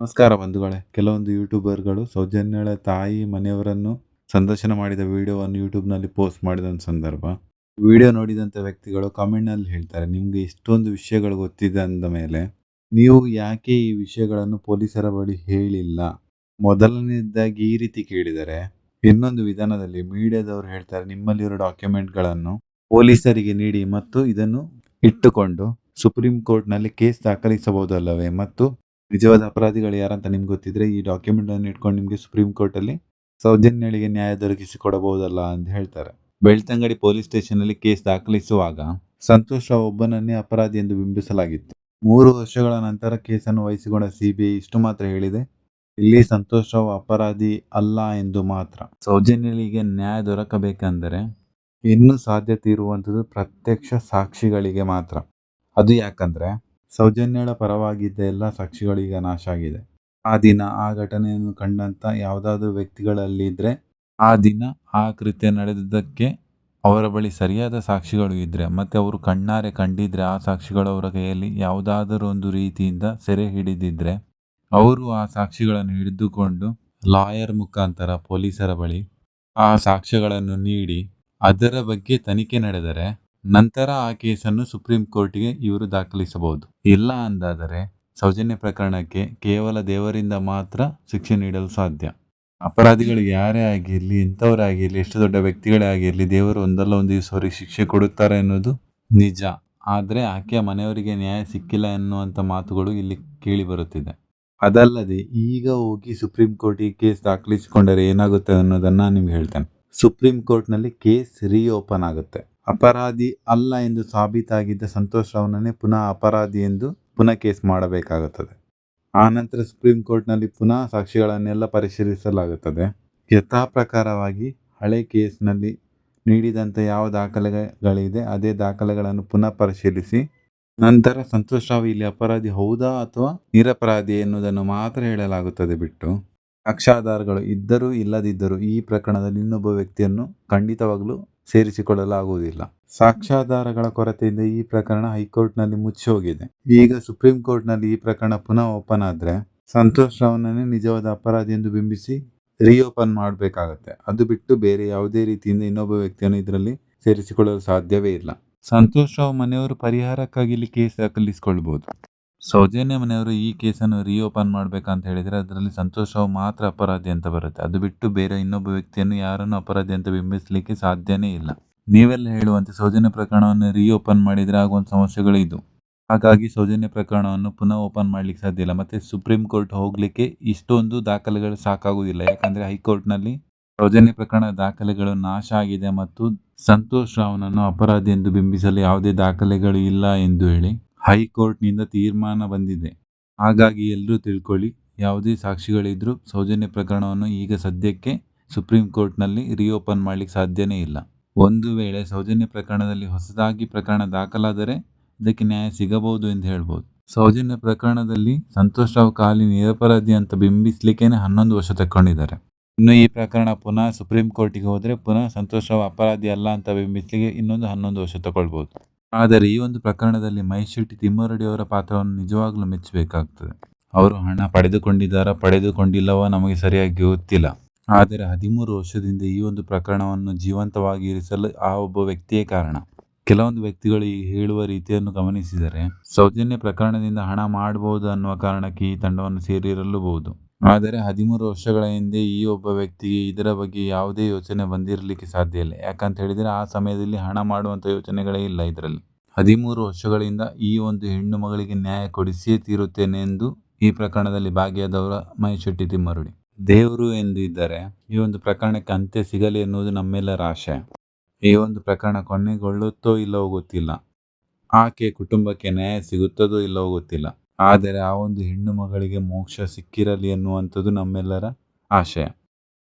ನಮಸ್ಕಾರ ಬಂಧುಗಳೇ. ಕೆಲವೊಂದು ಯೂಟ್ಯೂಬರ್ಗಳು ಸೌಜನ್ಯಳ ತಾಯಿ ಮನೆಯವರನ್ನು ಸಂದರ್ಶನ ಮಾಡಿದ ವಿಡಿಯೋವನ್ನು ಯೂಟ್ಯೂಬ್ನಲ್ಲಿ ಪೋಸ್ಟ್ ಮಾಡಿದಂಥ ಸಂದರ್ಭ. ವಿಡಿಯೋ ನೋಡಿದಂಥ ವ್ಯಕ್ತಿಗಳು ಕಾಮೆಂಟ್ನಲ್ಲಿ ಹೇಳ್ತಾರೆ, ನಿಮಗೆ ಇಷ್ಟೊಂದು ವಿಷಯಗಳು ಗೊತ್ತಿದೆ ಅಂದ ಮೇಲೆ ನೀವು ಯಾಕೆ ಈ ವಿಷಯಗಳನ್ನು ಪೊಲೀಸರ ಬಳಿ ಹೇಳಿಲ್ಲ? ಮೊದಲನೇದಾಗಿ ಈ ರೀತಿ ಕೇಳಿದರೆ, ಇನ್ನೊಂದು ವಿಧಾನದಲ್ಲಿ ಮೀಡಿಯಾದವರು ಹೇಳ್ತಾರೆ, ನಿಮ್ಮಲ್ಲಿರೋ ಡಾಕ್ಯುಮೆಂಟ್ಗಳನ್ನು ಪೊಲೀಸರಿಗೆ ನೀಡಿ ಮತ್ತು ಇದನ್ನು ಇಟ್ಟುಕೊಂಡು ಸುಪ್ರೀಂ ಕೋರ್ಟ್ನಲ್ಲಿ ಕೇಸ್ ದಾಖಲಿಸಬಹುದಲ್ಲವೇ? ಮತ್ತು ನಿಜವಾದ ಅಪರಾಧಿಗಳು ಯಾರಂತ ನಿಮ್ಗೆ ಗೊತ್ತಿದ್ರೆ, ಈ ಡಾಕ್ಯುಮೆಂಟ್ ಅನ್ನು ಇಟ್ಕೊಂಡು ನಿಮಗೆ ಸುಪ್ರೀಂ ಕೋರ್ಟ್ ಅಲ್ಲಿ ಸೌಜನ್ಯಳಿಗೆ ನ್ಯಾಯ ದೊರಕಿಸಿ ಕೊಡಬಹುದಲ್ಲ ಅಂತ ಹೇಳ್ತಾರೆ. ಬೆಳ್ತಂಗಡಿ ಪೊಲೀಸ್ ಸ್ಟೇಷನ್ ಅಲ್ಲಿ ಕೇಸ್ ದಾಖಲಿಸುವಾಗ ಸಂತೋಷ್ ರಾವ್ ಒಬ್ಬನನ್ನೇ ಅಪರಾಧಿ ಎಂದು ಬಿಂಬಿಸಲಾಗಿತ್ತು. ಮೂರು ವರ್ಷಗಳ ನಂತರ ಕೇಸನ್ನು ವಹಿಸಿಕೊಂಡ ಸಿಬಿಐ ಇಷ್ಟು ಮಾತ್ರ ಹೇಳಿದೆ, ಇಲ್ಲಿ ಸಂತೋಷ್ ರಾವ್ ಅಪರಾಧಿ ಅಲ್ಲ ಎಂದು ಮಾತ್ರ. ಸೌಜನ್ಯಗಳಿಗೆ ನ್ಯಾಯ ದೊರಕಬೇಕೆಂದರೆ ಇನ್ನೂ ಸಾಧ್ಯತೆ ಇರುವಂಥದ್ದು ಪ್ರತ್ಯಕ್ಷ ಸಾಕ್ಷಿಗಳಿಗೆ ಮಾತ್ರ. ಅದು ಯಾಕಂದ್ರೆ ಸೌಜನ್ಯಳ ಪರವಾಗಿದ್ದ ಎಲ್ಲ ಸಾಕ್ಷಿಗಳೀಗ ನಾಶ ಆಗಿದೆ ಆ ದಿನ, ಆ ಘಟನೆಯನ್ನು ಕಂಡಂಥ ಯಾವುದಾದ್ರೂ ವ್ಯಕ್ತಿಗಳಲ್ಲಿದ್ದರೆ ಆ ದಿನ ಆ ಕೃತ್ಯ ನಡೆದಿದ್ದಕ್ಕೆ ಅವರ ಬಳಿ ಸರಿಯಾದ ಸಾಕ್ಷಿಗಳು ಇದ್ದರೆ ಮತ್ತು ಅವರು ಕಣ್ಣಾರೆ ಕಂಡಿದ್ದರೆ ಆ ಸಾಕ್ಷಿಗಳು ಅವರ ಕೈಯಲ್ಲಿ ಯಾವುದಾದರೂ ಒಂದು ರೀತಿಯಿಂದ ಸೆರೆ ಹಿಡಿದಿದ್ದರೆ ಅವರು ಆ ಸಾಕ್ಷಿಗಳನ್ನು ಹಿಡಿದುಕೊಂಡು ಲಾಯರ್ ಮುಖಾಂತರ ಪೊಲೀಸರ ಬಳಿ ಆ ಸಾಕ್ಷ್ಯಗಳನ್ನು ನೀಡಿ ಅದರ ಬಗ್ಗೆ ತನಿಖೆ ನಡೆದರೆ ನಂತರ ಆ ಕೇಸನ್ನು ಸುಪ್ರೀಂ ಕೋರ್ಟ್ಗೆ ಇವರು ದಾಖಲಿಸಬಹುದು. ಇಲ್ಲ ಅಂದಾದರೆ ಸೌಜನ್ಯ ಪ್ರಕರಣಕ್ಕೆ ಕೇವಲ ದೇವರಿಂದ ಮಾತ್ರ ಶಿಕ್ಷೆ ನೀಡಲು ಸಾಧ್ಯ. ಅಪರಾಧಿಗಳು ಯಾರೇ ಆಗಿರಲಿ ಎಂಥವರೇ ಆಗಿರಲಿ ಎಷ್ಟು ದೊಡ್ಡ ವ್ಯಕ್ತಿಗಳೇ ಆಗಿರಲಿ, ದೇವರು ಒಂದಲ್ಲ ಒಂದು ದಿವಸ ಅವರಿಗೆ ಶಿಕ್ಷೆ ಕೊಡುತ್ತಾರೆ ಅನ್ನೋದು ನಿಜ. ಆದರೆ ಆಕೆಯ ಮನೆಯವರಿಗೆ ನ್ಯಾಯ ಸಿಕ್ಕಿಲ್ಲ ಎನ್ನುವಂಥ ಮಾತುಗಳು ಇಲ್ಲಿ ಕೇಳಿ ಬರುತ್ತಿದೆ. ಅದಲ್ಲದೆ ಈಗ ಹೋಗಿ ಸುಪ್ರೀಂ ಕೋರ್ಟಿಗೆ ಕೇಸ್ ದಾಖಲಿಸಿಕೊಂಡರೆ ಏನಾಗುತ್ತೆ ಅನ್ನೋದನ್ನು ನಿಮ್ಗೆ ಹೇಳ್ತೇನೆ. ಸುಪ್ರೀಂ ಕೋರ್ಟ್ನಲ್ಲಿ ಕೇಸ್ ರೀಓಪನ್ ಆಗುತ್ತೆ. ಅಪರಾಧಿ ಅಲ್ಲ ಎಂದು ಸಾಬೀತಾಗಿದ್ದ ಸಂತೋಷ್ ರಾವ್ನನ್ನೇ ಪುನಃ ಅಪರಾಧಿ ಎಂದು ಪುನಃ ಕೇಸ್ ಮಾಡಬೇಕಾಗುತ್ತದೆ. ಆನಂತರ ಸುಪ್ರೀಂ ಕೋರ್ಟ್ನಲ್ಲಿ ಪುನಃ ಸಾಕ್ಷಿಗಳನ್ನೆಲ್ಲ ಪರಿಶೀಲಿಸಲಾಗುತ್ತದೆ. ಯಥಾಪ್ರಕಾರವಾಗಿ ಹಳೆ ಕೇಸ್ನಲ್ಲಿ ನೀಡಿದಂಥ ಯಾವ ದಾಖಲೆಗಳಿದೆ, ಅದೇ ದಾಖಲೆಗಳನ್ನು ಪುನಃ ಪರಿಶೀಲಿಸಿ, ನಂತರ ಸಂತೋಷ್ ರಾವ್ ಇಲ್ಲಿ ಅಪರಾಧಿ ಹೌದಾ ಅಥವಾ ನಿರಪರಾಧಿ ಎನ್ನುವುದನ್ನು ಮಾತ್ರ ಹೇಳಲಾಗುತ್ತದೆ ಬಿಟ್ಟು ಸಾಕ್ಷಾಧಾರಗಳು ಇದ್ದರೂ ಇಲ್ಲದಿದ್ದರೂ ಈ ಪ್ರಕರಣದಲ್ಲಿ ಇನ್ನೊಬ್ಬ ವ್ಯಕ್ತಿಯನ್ನು ಖಂಡಿತವಾಗಲೂ ಸೇರಿಸಿಕೊಳ್ಳಲಾಗುವುದಿಲ್ಲ. ಸಾಕ್ಷ್ಯಾಧಾರಗಳ ಕೊರತೆಯಿಂದ ಈ ಪ್ರಕರಣ ಹೈಕೋರ್ಟ್ನಲ್ಲಿ ಮುಚ್ಚಿ ಹೋಗಿದೆ ಈಗ ಸುಪ್ರೀಂ ಕೋರ್ಟ್ನಲ್ಲಿ ಈ ಪ್ರಕರಣ ಪುನಃ ಓಪನ್ ಆದರೆ ಸಂತೋಷ್ ರಾವ್ನನ್ನೇ ನಿಜವಾದ ಅಪರಾಧಿ ಎಂದು ಬಿಂಬಿಸಿ ರಿಓಪನ್ ಮಾಡಬೇಕಾಗತ್ತೆ. ಅದು ಬಿಟ್ಟು ಬೇರೆ ಯಾವುದೇ ರೀತಿಯಿಂದ ಇನ್ನೊಬ್ಬ ವ್ಯಕ್ತಿಯನ್ನು ಇದರಲ್ಲಿ ಸೇರಿಸಿಕೊಳ್ಳಲು ಸಾಧ್ಯವೇ ಇಲ್ಲ. ಸಂತೋಷ್ ರಾವ್ ಮನೆಯವರು ಪರಿಹಾರಕ್ಕಾಗಿ ಇಲ್ಲಿ ಕೇಸ್ ದಾಖಲಿಸಿಕೊಳ್ಬಹುದು ಸೌಜನ್ಯ ಮನೆಯವರು ಈ ಕೇಸನ್ನು ರಿಓಪನ್ ಮಾಡಬೇಕಂತ ಹೇಳಿದರೆ ಅದರಲ್ಲಿ ಸಂತೋಷ್ ರಾವ್ ಮಾತ್ರ ಅಪರಾಧಿ ಅಂತ ಬರುತ್ತೆ. ಅದು ಬಿಟ್ಟು ಬೇರೆ ಇನ್ನೊಬ್ಬ ವ್ಯಕ್ತಿಯನ್ನು ಯಾರನ್ನು ಅಪರಾಧಿ ಅಂತ ಬಿಂಬಿಸಲಿಕ್ಕೆ ಸಾಧ್ಯನೇ ಇಲ್ಲ. ನೀವೆಲ್ಲ ಹೇಳುವಂತೆ ಸೌಜನ್ಯ ಪ್ರಕರಣವನ್ನು ರಿಓಪನ್ ಮಾಡಿದರೆ ಆಗುವಂಥ ಸಮಸ್ಯೆಗಳು ಇದು. ಹಾಗಾಗಿ ಸೌಜನ್ಯ ಪ್ರಕರಣವನ್ನು ಪುನಃ ಓಪನ್ ಮಾಡಲಿಕ್ಕೆ ಸಾಧ್ಯ ಇಲ್ಲ. ಮತ್ತೆ ಸುಪ್ರೀಂ ಕೋರ್ಟ್ ಹೋಗಲಿಕ್ಕೆ ಇಷ್ಟೊಂದು ದಾಖಲೆಗಳು ಸಾಕಾಗುವುದಿಲ್ಲ. ಯಾಕಂದರೆ ಹೈಕೋರ್ಟ್ನಲ್ಲಿ ಸೌಜನ್ಯ ಪ್ರಕರಣ ದಾಖಲೆಗಳು ನಾಶ ಆಗಿದೆ ಮತ್ತು ಸಂತೋಷ್ ರಾವ್ನನ್ನು ಅಪರಾಧಿ ಎಂದು ಬಿಂಬಿಸಲು ಯಾವುದೇ ದಾಖಲೆಗಳು ಇಲ್ಲ ಎಂದು ಹೇಳಿ ಹೈಕೋರ್ಟ್ನಿಂದ ತೀರ್ಮಾನ ಬಂದಿದೆ. ಹಾಗಾಗಿ ಎಲ್ಲರೂ ತಿಳ್ಕೊಳ್ಳಿ, ಯಾವುದೇ ಸಾಕ್ಷಿಗಳಿದ್ರೂ ಸೌಜನ್ಯ ಪ್ರಕರಣವನ್ನು ಈಗ ಸದ್ಯಕ್ಕೆ ಸುಪ್ರೀಂ ಕೋರ್ಟ್ನಲ್ಲಿ ರಿಓಪನ್ ಮಾಡಲಿಕ್ಕೆ ಸಾಧ್ಯನೇ ಇಲ್ಲ. ಒಂದು ವೇಳೆ ಸೌಜನ್ಯ ಪ್ರಕರಣದಲ್ಲಿ ಹೊಸದಾಗಿ ಪ್ರಕರಣ ದಾಖಲಾದರೆ ಇದಕ್ಕೆ ನ್ಯಾಯ ಸಿಗಬಹುದು ಎಂದು ಹೇಳ್ಬೋದು. ಸೌಜನ್ಯ ಪ್ರಕರಣದಲ್ಲಿ ಸಂತೋಷ್ ರಾವ್ ಖಾಲಿ ನಿರಪರಾಧಿ ಅಂತ ಬಿಂಬಿಸ್ಲಿಕ್ಕೇನೆ ಹನ್ನೊಂದು ವರ್ಷ ತಕ್ಕೊಂಡಿದ್ದಾರೆ. ಇನ್ನು ಈ ಪ್ರಕರಣ ಪುನಃ ಸುಪ್ರೀಂ ಕೋರ್ಟಿಗೆ ಹೋದರೆ ಪುನಃ ಸಂತೋಷ್ ರಾವ್ ಅಪರಾಧಿ ಅಲ್ಲ ಅಂತ ಬಿಂಬಿಸ್ಲಿಕ್ಕೆ ಇನ್ನೊಂದು ಹನ್ನೊಂದು ವರ್ಷ ತಗೊಳ್ಬೋದು. ಆದರೆ ಈ ಒಂದು ಪ್ರಕರಣದಲ್ಲಿ ಮಹೇಶ್ ಶೆಟ್ಟಿ ಅವರ ಪಾತ್ರವನ್ನು ನಿಜವಾಗ್ಲೂ ಮೆಚ್ಚಬೇಕಾಗ್ತದೆ. ಅವರು ಹಣ ಪಡೆದುಕೊಂಡಿದ್ದಾರಾ, ಪಡೆದುಕೊಂಡಿಲ್ಲವೋ ನಮಗೆ ಸರಿಯಾಗಿ ಗೊತ್ತಿಲ್ಲ. ಆದರೆ ಹದಿಮೂರು ವರ್ಷದಿಂದ ಈ ಒಂದು ಪ್ರಕರಣವನ್ನು ಜೀವಂತವಾಗಿ ಇರಿಸಲು ಆ ಒಬ್ಬ ವ್ಯಕ್ತಿಯೇ ಕಾರಣ. ಕೆಲವೊಂದು ವ್ಯಕ್ತಿಗಳು ಈ ಹೇಳುವ ರೀತಿಯನ್ನು ಗಮನಿಸಿದರೆ, ಸೌಜನ್ಯ ಪ್ರಕರಣದಿಂದ ಹಣ ಮಾಡಬಹುದು ಅನ್ನುವ ಕಾರಣಕ್ಕೆ ಈ ತಂಡವನ್ನು ಸೇರಿರಲೂಬಹುದು. ಆದರೆ ಹದಿಮೂರು ವರ್ಷಗಳ ಹಿಂದೆ ಈ ಒಬ್ಬ ವ್ಯಕ್ತಿಗೆ ಇದರ ಬಗ್ಗೆ ಯಾವುದೇ ಯೋಚನೆ ಬಂದಿರಲಿಕ್ಕೆ ಸಾಧ್ಯ ಇಲ್ಲ. ಯಾಕಂತ ಹೇಳಿದರೆ ಆ ಸಮಯದಲ್ಲಿ ಹಣ ಮಾಡುವಂಥ ಯೋಚನೆಗಳೇ ಇಲ್ಲ ಇದರಲ್ಲಿ. ಹದಿಮೂರು ವರ್ಷಗಳಿಂದ ಈ ಒಂದು ಹೆಣ್ಣು ಮಗಳಿಗೆ ನ್ಯಾಯ ಕೊಡಿಸಿಯೇ ತೀರುತ್ತೇನೆ ಎಂದು ಈ ಪ್ರಕರಣದಲ್ಲಿ ಭಾಗಿಯಾದವರ ಮೈಶೆಟ್ಟಿ ಶೆಟ್ಟಿ ತಿಮ್ಮರುಡಿ. ದೇವರು ಎಂದು ಇದ್ದರೆ ಈ ಒಂದು ಪ್ರಕರಣಕ್ಕೆ ಅಂತ್ಯ ಸಿಗಲಿ ಎನ್ನುವುದು ನಮ್ಮೆಲ್ಲರ ಆಶಯ ಈ ಒಂದು ಪ್ರಕರಣ ಕೊನೆಗೊಳ್ಳುತ್ತೋ ಇಲ್ಲವೋ ಗೊತ್ತಿಲ್ಲ. ಆಕೆ ಕುಟುಂಬಕ್ಕೆ ನ್ಯಾಯ ಸಿಗುತ್ತದೋ ಇಲ್ಲವೋ ಗೊತ್ತಿಲ್ಲ. ಆದರೆ ಆ ಒಂದು ಹೆಣ್ಣು ಮಗಳಿಗೆ ಮೋಕ್ಷ ಸಿಕ್ಕಿರಲಿ ಎನ್ನುವಂಥದ್ದು ನಮ್ಮೆಲ್ಲರ ಆಶಯ.